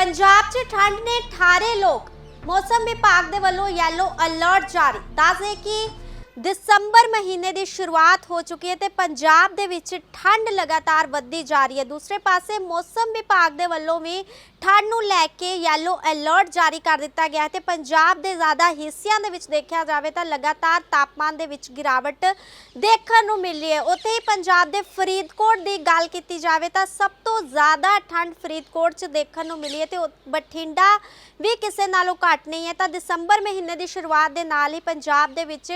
ਪੰਜਾਬ 'ਚ ਠੰਡ ਨੇ ਠਾਰੇ ਲੋਕ। ਮੌਸਮ ਵਿਭਾਗ ਦੇ ਵੱਲੋਂ ਯੈਲੋ ਅਲਰਟ ਜਾਰੀ। ਦੱਸਦੇ ਕਿ ਦਸੰਬਰ ਮਹੀਨੇ ਦੀ ਸ਼ੁਰੂਆਤ ਹੋ ਚੁੱਕੀ ਹੈ ਤੇ ਪੰਜਾਬ ਦੇ ਵਿੱਚ ਠੰਡ ਲਗਾਤਾਰ ਵੱਧਦੀ ਜਾ ਰਹੀ ਹੈ। ਦੂਸਰੇ ਪਾਸੇ ਮੌਸਮ ਵਿਭਾਗ ਦੇ ਵੱਲੋਂ ਵੀ ਠੰਡ ਨੂੰ ਲੈ ਕੇ ਯੈਲੋ ਅਲਰਟ ਜਾਰੀ ਕਰ ਦਿੱਤਾ ਗਿਆ ਹੈ ਤੇ ਪੰਜਾਬ ਦੇ ਜ਼ਿਆਦਾ ਹਿੱਸਿਆਂ ਦੇ ਵਿੱਚ ਦੇਖਿਆ ਜਾਵੇ ਤਾਂ ਲਗਾਤਾਰ ਤਾਪਮਾਨ ਦੇ ਵਿੱਚ ਗਿਰਾਵਟ ਦੇਖਣ ਨੂੰ ਮਿਲੀ ਹੈ। ਉੱਥੇ ਹੀ ਪੰਜਾਬ ਦੇ ਫਰੀਦਕੋਟ ਦੀ ਗੱਲ ਕੀਤੀ ਜਾਵੇ ਤਾਂ ਸਭ ਤੋਂ ਜ਼ਿਆਦਾ ਠੰਡ ਫਰੀਦਕੋਟ 'ਚ ਦੇਖਣ ਨੂੰ ਮਿਲੀ ਹੈ ਤੇ ਉਹ- ਬਠਿੰਡਾ ਵੀ ਕਿਸੇ ਨਾਲੋਂ ਘੱਟ ਨਹੀਂ ਹੈ। ਤਾਂ ਦਸੰਬਰ ਮਹੀਨੇ ਦੀ ਸ਼ੁਰੂਆਤ ਦੇ ਨਾਲ ਹੀ ਪੰਜਾਬ ਦੇ ਵਿੱਚ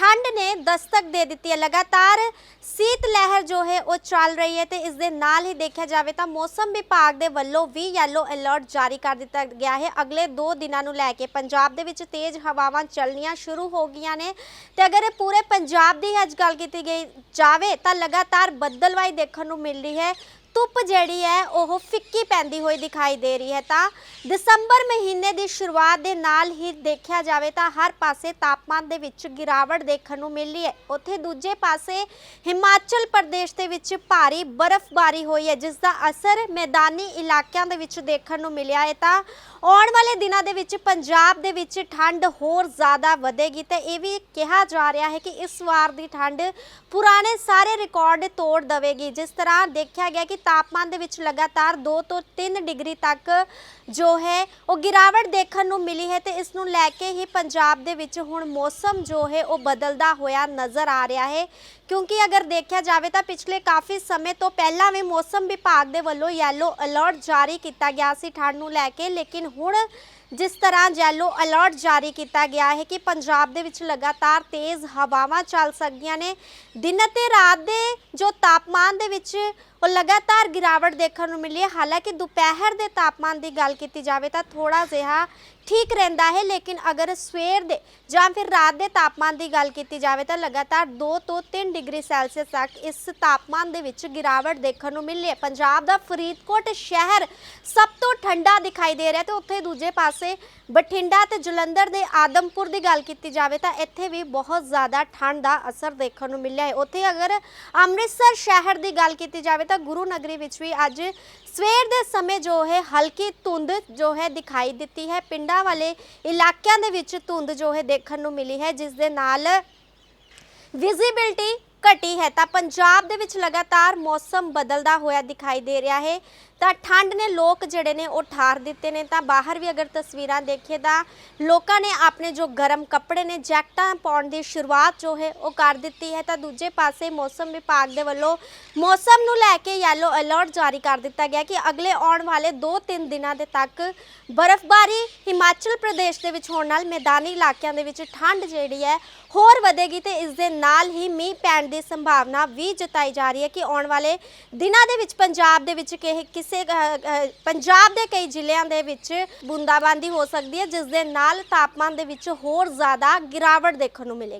ਠੰਡ ਨੇ ਦਸਤਕ ਦੇ ਦਿੱਤੀ ਹੈ। ਲਗਾਤਾਰ ਸੀਤ ਲਹਿਰ ਜੋ ਹੈ, ਉਹ ਚੱਲ ਰਹੀ ਹੈ ਤੇ ਇਸ ਦੇ ਨਾਲ ਹੀ ਦੇਖਿਆ ਜਾਵੇ ਤਾਂ ਮੌਸਮ ਵਿਭਾਗ ਦੇ ਵੱਲੋਂ ਵੀ ਯੈਲੋ ਅਲਰਟ ਜਾਰੀ ਕਰ ਦਿੱਤਾ ਗਿਆ ਹੈ। ਅਗਲੇ 2 ਦਿਨਾਂ ਨੂੰ ਲੈ ਕੇ ਪੰਜਾਬ ਦੇ ਵਿੱਚ ਤੇਜ਼ ਹਵਾਵਾਂ ਚੱਲਣੀਆਂ ਸ਼ੁਰੂ ਹੋ ਗਈਆਂ ਨੇ ਤੇ ਅਗਰ ਇਹ ਪੂਰੇ ਪੰਜਾਬ ਦੀ ਅੱਜ ਗੱਲ ਕੀਤੀ ਗਈ ਜਾਵੇ ਤਾਂ ਲਗਾਤਾਰ ਬੱਦਲਵਾਈ ਦੇਖਣ ਨੂੰ ਮਿਲ ਰਹੀ ਹੈ। ਧੁੱਪ ਜਿਹੜੀ ਹੈ, ਉਹ ਫਿੱਕੀ ਪੈਂਦੀ ਹੋਈ ਦਿਖਾਈ ਦੇ ਰਹੀ ਹੈ। ਤਾਂ ਦਸੰਬਰ ਮਹੀਨੇ ਦੀ ਸ਼ੁਰੂਆਤ ਦੇ ਨਾਲ ਹੀ ਦੇਖਿਆ ਜਾਵੇ ਤਾਂ ਹਰ ਪਾਸੇ ਤਾਪਮਾਨ ਦੇ ਵਿੱਚ ਗਿਰਾਵਟ ਦੇਖਣ ਨੂੰ ਮਿਲ ਰਹੀ ਹੈ। ਉੱਥੇ ਦੂਜੇ ਪਾਸੇ ਹਿਮਾਚਲ ਪ੍ਰਦੇਸ਼ ਦੇ ਵਿੱਚ ਭਾਰੀ ਬਰਫ਼ਬਾਰੀ ਹੋਈ ਹੈ, ਜਿਸ ਦਾ ਅਸਰ ਮੈਦਾਨੀ ਇਲਾਕਿਆਂ ਦੇ ਵਿੱਚ ਦੇਖਣ ਨੂੰ ਮਿਲਿਆ ਹੈ। ਤਾਂ ਆਉਣ ਵਾਲੇ ਦਿਨਾਂ ਦੇ ਵਿੱਚ ਪੰਜਾਬ ਦੇ ਵਿੱਚ ਠੰਡ ਹੋਰ ਜ਼ਿਆਦਾ ਵਧੇਗੀ ਤੇ ਇਹ ਵੀ ਕਿਹਾ ਜਾ ਰਿਹਾ ਹੈ ਕਿ ਇਸ ਵਾਰ ਦੀ ਠੰਡ ਪੁਰਾਣੇ ਸਾਰੇ ਰਿਕਾਰਡ ਤੋੜ ਦੇਵੇਗੀ। ਜਿਸ ਤਰ੍ਹਾਂ ਦੇਖਿਆ ਗਿਆ ਕਿ ਤਾਪਮਾਨ ਦੇ ਵਿੱਚ ਲਗਾਤਾਰ 2 ਤੋਂ 3 ਡਿਗਰੀ ਤੱਕ ਜੋ ਹੈ, ਉਹ ਗਿਰਾਵਟ ਦੇਖਣ ਨੂੰ ਮਿਲੀ ਹੈ ਤੇ ਇਸ ਨੂੰ ਲੈ ਕੇ ਹੀ ਪੰਜਾਬ ਦੇ ਵਿੱਚ ਹੁਣ ਮੌਸਮ ਜੋ ਹੈ, ਉਹ ਬਦਲਦਾ ਹੋਇਆ ਨਜ਼ਰ ਆ ਰਿਹਾ ਹੈ। ਕਿਉਂਕਿ ਅਗਰ ਦੇਖਿਆ ਜਾਵੇ ਤਾਂ ਪਿਛਲੇ ਕਾਫੀ ਸਮੇਂ ਤੋਂ ਪਹਿਲਾਂ ਵੀ ਮੌਸਮ ਵਿਭਾਗ ਦੇ ਵੱਲੋਂ ਯੈਲੋ ਅਲਰਟ ਜਾਰੀ ਕੀਤਾ ਗਿਆ ਸੀ ਠੰਡ ਨੂੰ ਲੈ ਕੇ, ਲੇਕਿਨ ਹੁਣ ਜਿਸ ਤਰ੍ਹਾਂ ਯੈਲੋ ਅਲਰਟ ਜਾਰੀ ਕੀਤਾ ਗਿਆ ਹੈ ਕਿ ਪੰਜਾਬ ਦੇ ਵਿੱਚ ਲਗਾਤਾਰ ਤੇਜ਼ ਹਵਾਵਾਂ ਚੱਲ ਸਕਦੀਆਂ ਨੇ। ਦਿਨ ਅਤੇ ਰਾਤ ਦੇ ਜੋ ਤਾਪਮਾਨ ਦੇ ਵਿੱਚ ਉਹ ਲਗਾਤਾਰ ਗਿਰਾਵਟ ਦੇਖਣ ਨੂੰ ਮਿਲੀ ਹੈ। ਹਾਲਾਂਕਿ ਦੁਪਹਿਰ ਦੇ ਤਾਪਮਾਨ ਦੀ ਗੱਲ ਕੀਤੀ ਜਾਵੇ ਤਾਂ ਥੋੜਾ ਜਿਹਾ ਠੀਕ ਰਹਿੰਦਾ ਹੈ, ਲੇਕਿਨ ਅਗਰ ਸਵੇਰ ਦੇ ਜਾਂ ਫਿਰ ਰਾਤ ਦੇ ਤਾਪਮਾਨ ਦੀ ਗੱਲ ਕੀਤੀ ਜਾਵੇ ਤਾਂ ਲਗਾਤਾਰ 2 ਤੋਂ 3 ਡਿਗਰੀ ਸੈਲਸੀਅਸ ਤੱਕ ਇਸ ਤਾਪਮਾਨ ਦੇ ਵਿੱਚ ਗਿਰਾਵਟ ਦੇਖਣ ਨੂੰ ਮਿਲੀ ਹੈ। ਪੰਜਾਬ ਦਾ ਫਰੀਦਕੋਟ ਸ਼ਹਿਰ ਸਭ ਤੋਂ ਠੰਡਾ ਦਿਖਾਈ ਦੇ ਰਿਹਾ ਤੇ ਉੱਥੇ ਦੂਜੇ ਪਾਸੇ ਬਠਿੰਡਾ ਤੇ ਜਲੰਧਰ ਦੇ ਆਦਮਪੁਰ ਦੀ ਗੱਲ ਕੀਤੀ ਜਾਵੇ ਤਾਂ ਇੱਥੇ ਵੀ ਬਹੁਤ ਜ਼ਿਆਦਾ ਠੰਡ ਦਾ ਅਸਰ ਦੇਖਣ ਨੂੰ ਮਿਲਿਆ ਹੈ। ਉੱਥੇ ਅਗਰ ਅੰਮ੍ਰਿਤਸਰ ਸ਼ਹਿਰ ਦੀ ਗੱਲ ਕੀਤੀ ਜਾਵੇ ਤਾਂ ਗੁਰੂ ਨਗਰੀ ਵਿੱਚ ਵੀ ਅੱਜ ਸਵੇਰ ਦੇ ਸਮੇਂ ਜੋ ਹੈ ਹਲਕੀ ਧੁੰਦ ਜੋ ਹੈ ਦਿਖਾਈ ਦਿੱਤੀ ਹੈ। ਪਿੰਡਾਂ ਵਾਲੇ ਇਲਾਕਿਆਂ ਦੇ ਵਿੱਚ ਧੁੰਦ ਜੋ ਹੈ ਦੇਖਣ ਨੂੰ ਮਿਲੀ ਹੈ, ਜਿਸ ਦੇ ਨਾਲ ਵਿਜ਼ਿਬਿਲਟੀ ਘਟੀ ਹੈ। ਤਾਂ ਪੰਜਾਬ ਦੇ ਵਿੱਚ ਲਗਾਤਾਰ ਮੌਸਮ ਬਦਲਦਾ ਹੋਇਆ ਦਿਖਾਈ ਦੇ ਰਿਹਾ ਹੈ। ਤਾਂ ਠੰਡ ਨੇ ਲੋਕ ਜਿਹੜੇ ਨੇ ਉਹ ਠਾਰ ਦਿੱਤੇ ਨੇ। ਤਾਂ ਬਾਹਰ ਵੀ ਅਗਰ ਤਸਵੀਰਾਂ ਦੇਖੀਏ ਤਾਂ ਲੋਕਾਂ ਨੇ ਆਪਣੇ ਜੋ ਗਰਮ ਕੱਪੜੇ ਨੇ, ਜੈਕਟਾਂ ਪਾਉਣ ਦੀ ਸ਼ੁਰੂਆਤ ਜੋ ਹੈ ਉਹ ਕਰ ਦਿੱਤੀ ਹੈ। ਤਾਂ ਦੂਜੇ ਪਾਸੇ ਮੌਸਮ ਵਿਭਾਗ ਦੇ ਵੱਲੋਂ ਮੌਸਮ ਨੂੰ ਲੈ ਕੇ ਯੈਲੋ ਅਲਰਟ ਜਾਰੀ ਕਰ ਦਿੱਤਾ ਗਿਆ ਕਿ ਅਗਲੇ ਆਉਣ ਵਾਲੇ 2-3 ਦਿਨਾਂ ਦੇ ਤੱਕ ਬਰਫ਼ਬਾਰੀ ਹਿਮਾਚਲ ਪ੍ਰਦੇਸ਼ ਦੇ ਵਿੱਚ ਹੋਣ ਨਾਲ ਮੈਦਾਨੀ ਇਲਾਕਿਆਂ ਦੇ ਵਿੱਚ ਠੰਡ ਜਿਹੜੀ ਹੈ ਹੋਰ ਵਧੇਗੀ ਤੇ ਇਸ ਦੇ ਨਾਲ ਹੀ ਮੀਂਹ ਪੈਣ ਦੀ ਸੰਭਾਵਨਾ ਵੀ ਜਤਾਈ ਜਾ ਰਹੀ ਹੈ ਕਿ ਆਉਣ ਵਾਲੇ ਦਿਨਾਂ ਦੇ ਵਿੱਚ ਪੰਜਾਬ ਦੇ ਵਿੱਚ ਕਿ- ਕਿਸੇ ਪੰਜਾਬ ਦੇ ਕਈ ਜ਼ਿਲ੍ਹਿਆਂ ਦੇ ਵਿੱਚ ਬੂੰਦਾਬਾਂਦੀ ਹੋ ਸਕਦੀ ਹੈ, ਜਿਸ ਦੇ ਨਾਲ ਤਾਪਮਾਨ ਦੇ ਵਿੱਚ ਹੋਰ ਜ਼ਿਆਦਾ ਗਿਰਾਵਟ ਦੇਖਣ ਨੂੰ ਮਿਲੇਗੀ।